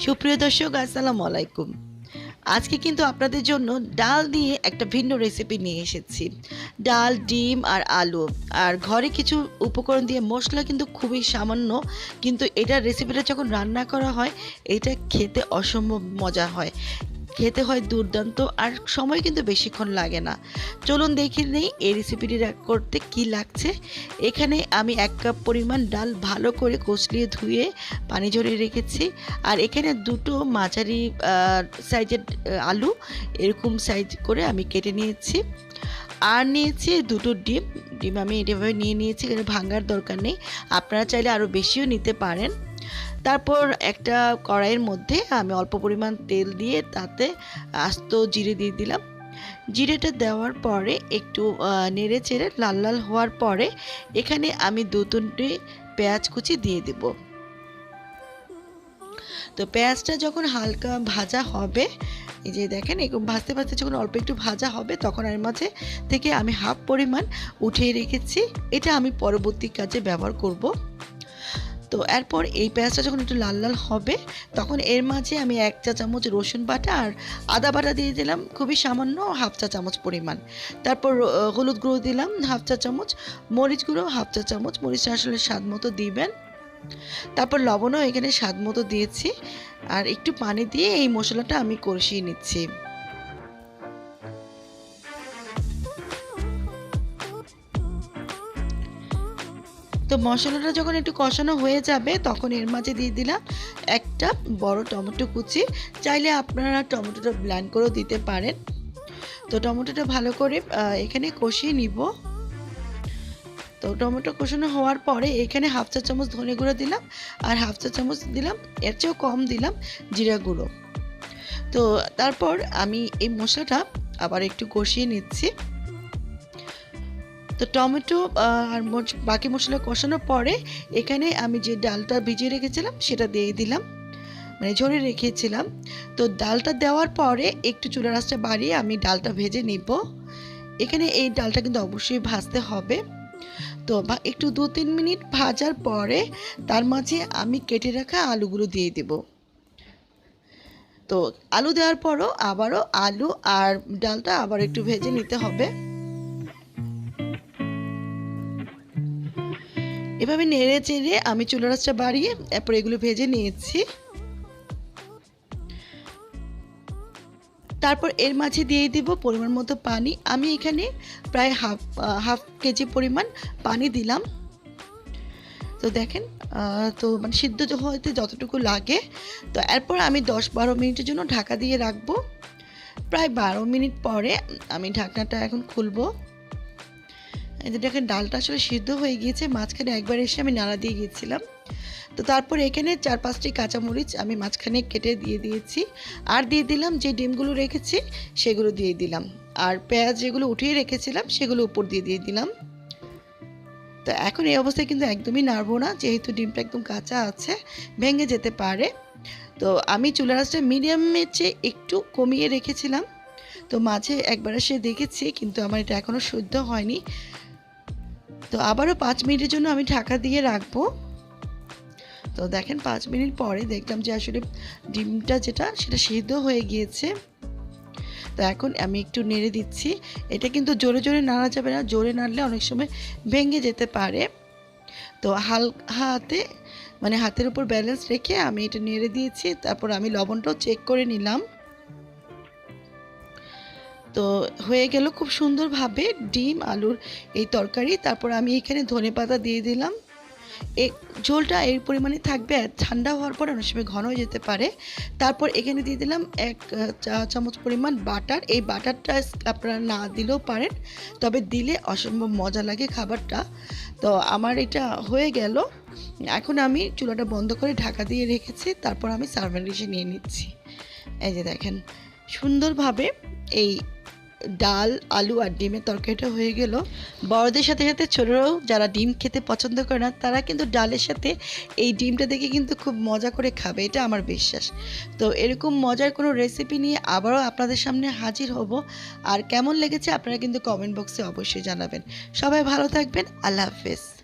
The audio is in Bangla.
সুপ্রিয় দর্শক, আসসালামু আলাইকুম। আজকে কিন্তু আপনাদের জন্য ডাল দিয়ে একটা ভিন্ন রেসিপি নিয়ে এসেছি। ডাল, ডিম আর আলু। আর ঘরে কিছু উপকরণ দিয়ে মশলা কিন্তু খুবই সামান্য, কিন্তু এটার রেসিপিটা যখন রান্না করা হয়, এটা খেতে অসম্ভব মজা হয়। খেতে হয় দুর্দান্ত আর সময় কিন্তু বেশিক্ষণ লাগে না। চলুন দেখে নেই এই রেসিপিটি করতে কি লাগছে। এখানে আমি এক কাপ পরিমাণ ডাল ভালো করে কষলিয়ে ধুয়ে পানি ঝরিয়ে রেখেছি। আর এখানে দুটো মাঝারি সাইজের আলু এরকম সাইজ করে আমি কেটে নিয়েছি। আর নিয়েছি দুটো ডিম। ডিম আমি এভাবে নিয়ে নিয়েছি, এখানে ভাঙার দরকার নেই। আপনারা চাইলে আরও বেশিও নিতে পারেন। তারপর একটা কড়াইয়ের মধ্যে আমি অল্প পরিমাণ তেল দিয়ে তাতে আস্ত জিরে দিয়ে দিলাম। জিরেটা দেওয়ার পরে একটু নেড়ে চেড়ে লাল লাল হওয়ার পরে এখানে আমি দু তিনটে পেঁয়াজ কুচি দিয়ে দেব। তো পেঁয়াজটা যখন হালকা ভাজা হবে, এই যে দেখেন, এরকম ভাজতে ভাজতে যখন অল্প একটু ভাজা হবে, তখন এর মাঝে থেকে আমি হাফ পরিমাণ উঠিয়ে রেখেছি। এটা আমি পরবর্তী কাজে ব্যবহার করব। তো এরপর এই পেঁয়াজটা যখন একটু লাল লাল হবে, তখন এর মাঝে আমি এক চা চামচ রসুন বাটা আর আদা বাটা দিয়ে দিলাম, খুবই সামান্য হাফ চা চামচ পরিমাণ। তারপর হলুদ গুঁড়ো দিলাম, হাফ চা চামচ, মরিচ গুঁড়ো হাফ চা চামচ, মরিচটা আসলে স্বাদ মতো দিবেন। তারপর লবণও এখানে স্বাদ মতো দিয়েছি, আর একটু পানি দিয়ে এই মশলাটা আমি কষিয়ে নিচ্ছি। তো মশলাটা যখন একটু কষানো হয়ে যাবে, তখন এর মাঝে দিয়ে দিলাম একটা বড় টমেটো কুচি। চাইলে আপনারা টমেটোটা ব্ল্যান্ড করেও দিতে পারেন। তো টমেটোটা ভালো করে এখানে কষিয়ে নিব। তো টমেটো কষানো হওয়ার পরে এখানে হাফ চা চামচ ধনে গুঁড়ো দিলাম আর হাফ চা চামচ দিলাম, এর চেয়েও কম দিলাম জিরা গুঁড়ো। তো তারপর আমি এই মশলাটা আবার একটু কষিয়ে নিচ্ছি। তো টমেটো আর বাকি মশলা কষানোর পরে এখানে আমি যে ডালটা ভিজিয়ে রেখেছিলাম সেটা দিয়ে দিলাম মানে ঝরে রেখেছিলাম। তো ডালটা দেওয়ার পরে একটু চুলা রাসটা বাড়িয়ে আমি ডালটা ভেজে নিব। এখানে এই ডালটা কিন্তু অবশ্যই ভাজতে হবে। তো বা, একটু দু তিন মিনিট ভাজার পরে তার মাঝে আমি কেটে রাখা আলুগুলো দিয়ে দেব। তো আলু দেওয়ার পরও আবারও আলু আর ডালটা আবার একটু ভেজে নিতে হবে। এভাবে নেড়ে চেড়ে আমি চুলা রাসটা বাড়িয়ে এরপর এগুলো ভেজে নিয়েছি। তারপর এর মাঝে দিয়ে দিব পরিমাণ মতো পানি। আমি এখানে প্রায় হাফ হাফ কেজি পরিমাণ পানি দিলাম। তো দেখেন তো মানে সিদ্ধ হতে যতটুকু লাগে। তো এরপর আমি দশ বারো মিনিটের জন্য ঢাকা দিয়ে রাখব। প্রায় বারো মিনিট পরে আমি ঢাকনাটা এখন খুলবো। এদের দেখেন ডালটা আসলে সিদ্ধ হয়ে গিয়েছে, মাঝখানে একবার এসে আমি নাড়া দিয়ে গিয়েছিলাম। তো তারপর এখানে চার পাঁচটি কাঁচামরিচ আমি মাঝখানে কেটে দিয়ে দিয়েছি। আর দিয়ে দিলাম যে ডিমগুলো রেখেছি, সেগুলো দিয়ে দিলাম। আর পেঁয়াজ যেগুলো উঠিয়ে রেখেছিলাম, সেগুলো উপর দিয়ে দিয়ে দিলাম। তো এখন এই অবস্থায় কিন্তু একদমই নাড়বো না, যেহেতু ডিমটা একদম কাঁচা আছে, ভেঙে যেতে পারে। তো আমি চুলা রাসটা মিডিয়ামের চেয়ে একটু কমিয়ে রেখেছিলাম। তো মাঝে একবার এসে দেখেছি, কিন্তু আমার এটা এখনও শুদ্ধ হয়নি। তো আবারও পাঁচ মিনিটের জন্য আমি ঢাকা দিয়ে রাখব। তো দেখেন পাঁচ মিনিট পরে দেখলাম যে আসলে ডিমটা যেটা, সেটা সিদ্ধ হয়ে গিয়েছে। তো এখন আমি একটু নেড়ে দিচ্ছি। এটা কিন্তু জোরে জোরে নাড়া যাবে না, জোরে নাড়লে অনেক সময় ভেঙে যেতে পারে। তো হালকা হাতে মানে হাতের উপর ব্যালেন্স রেখে আমি এটা নেড়ে দিয়েছি, তারপর আমি লবণটাও চেক করে নিলাম। তো হয়ে গেল খুব সুন্দরভাবে ডিম, আলুর এই তরকারি। তারপর আমি এখানে ধনে পাতা দিয়ে দিলাম। এই ঝোলটা এই পরিমাণে থাকবে ঠান্ডা হওয়ার পর অনেক সময় ঘন হয়ে যেতে পারে। তারপর এখানে দিয়ে দিলাম এক চা চামচ পরিমাণ বাটার। এই বাটারটা আপনারা না দিলেও পারেন, তবে দিলে অসম্ভব মজা লাগে খাবারটা। তো আমার এটা হয়ে গেল। এখন আমি চুলাটা বন্ধ করে ঢাকা দিয়ে রেখেছি। তারপর আমি সার্ভেন্ট ডিশে নিয়ে নিচ্ছি। এই যে দেখেন, সুন্দরভাবে এই ডাল, আলু আর ডিমের তরকারিটা হয়ে গেল। বড়দের সাথে সাথে ছোটরাও যারা ডিম খেতে পছন্দ করে না, তারা কিন্তু ডালের সাথে এই ডিমটা দেখে কিন্তু খুব মজা করে খাবে, এটা আমার বিশ্বাস। তো এরকম মজার কোনো রেসিপি নিয়ে আবারও আপনাদের সামনে হাজির হব। আর কেমন লেগেছে আপনারা কিন্তু কমেন্ট বক্সে অবশ্যই জানাবেন। সবাই ভালো থাকবেন, আল্লাহ হাফেজ।